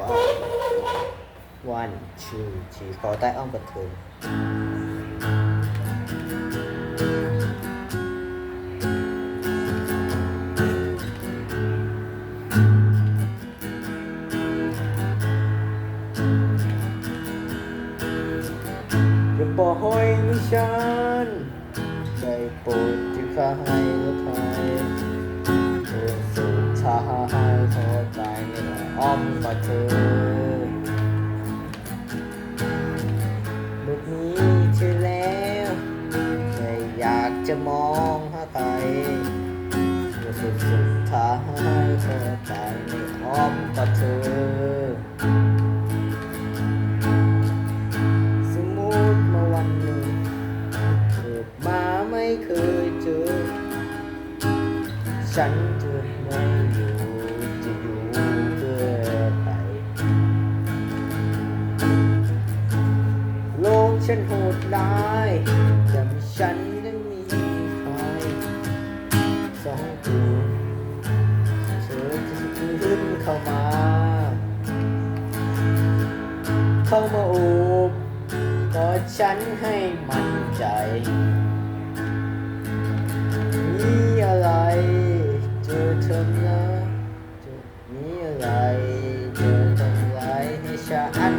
วันชื่อชีขอใต้อ้อมกระเทยอย่าปล่อยให้ฉันใจปรดที่ข้าให้และใคร อ้อมกอดเธอลูกนี้เธอแล้วไม่อยากจะมองหาใครสุดสุดท้ายขอตายในอ้อมกอดเธอสมมติมาวันหนึ่งเกิดมาไม่เคยเจอ ฉันจะไม่ ฉันโหดร้ายแต่มีฉันนั้นมีใครสองตัวเธอจะขึ้นเข้ามา เข้ามาโอบกอดฉันให้มั่นใจมีอะไร เจอทำร้ายเจอมีอะไร เจอทำร้ายให้ฉัน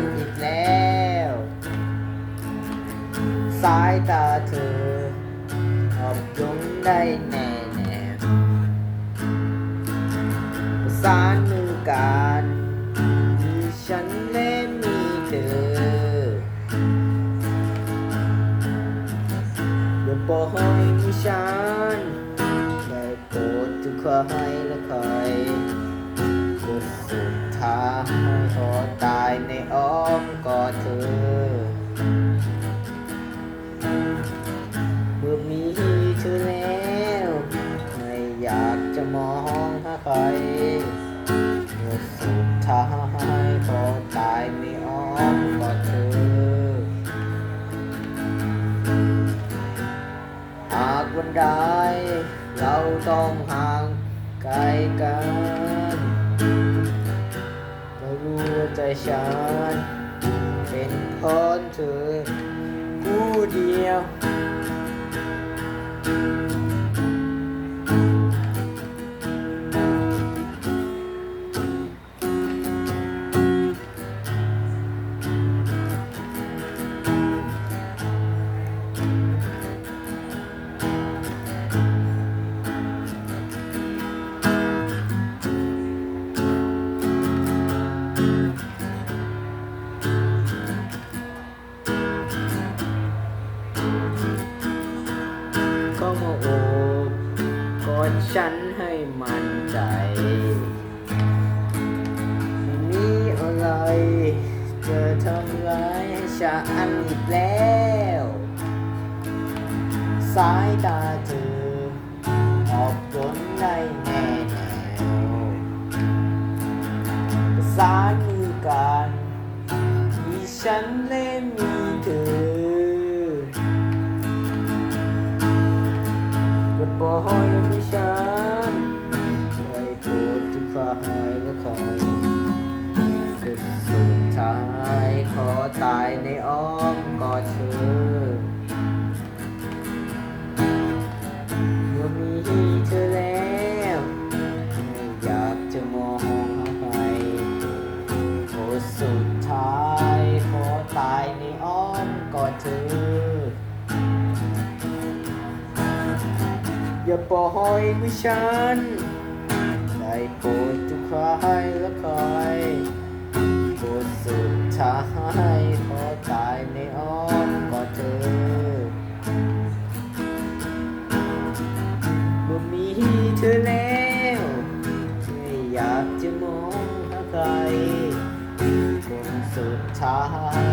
สายตาเธออับยนได้แน่แน่ประสานมือกันมีฉันและมีเธออย่าปล่อยให้ฉันได้โปรดทุกใครและใครจนสุดท้าย อ้อมกอดเธอหากวันใดเราต้องห่างไกลกันก็รู้ใจฉันเป็นคนเธอผู้เดียว ฉันให้มั่นใจมีอะไรจะทำร้ายให้ฉันอีกแล้ว สายตาเธอออกจนได้แน่แนวประสานมือกันมีฉันและมีเธออย่ กอดเธอเมื่อมีเธอแล้วไม่อยากจะมองหาใครโอสุดท้ายขอตายในอ้อมกอดเธอ อย่าปล่อยให้ฉันได้โปรดทุกใครและใคร โปรดสุดท้ายขอตายในอ้อมกอดเธอเมื่อมีเธอแล้วไม่อยากจะมองหาใครคนสุดท้าย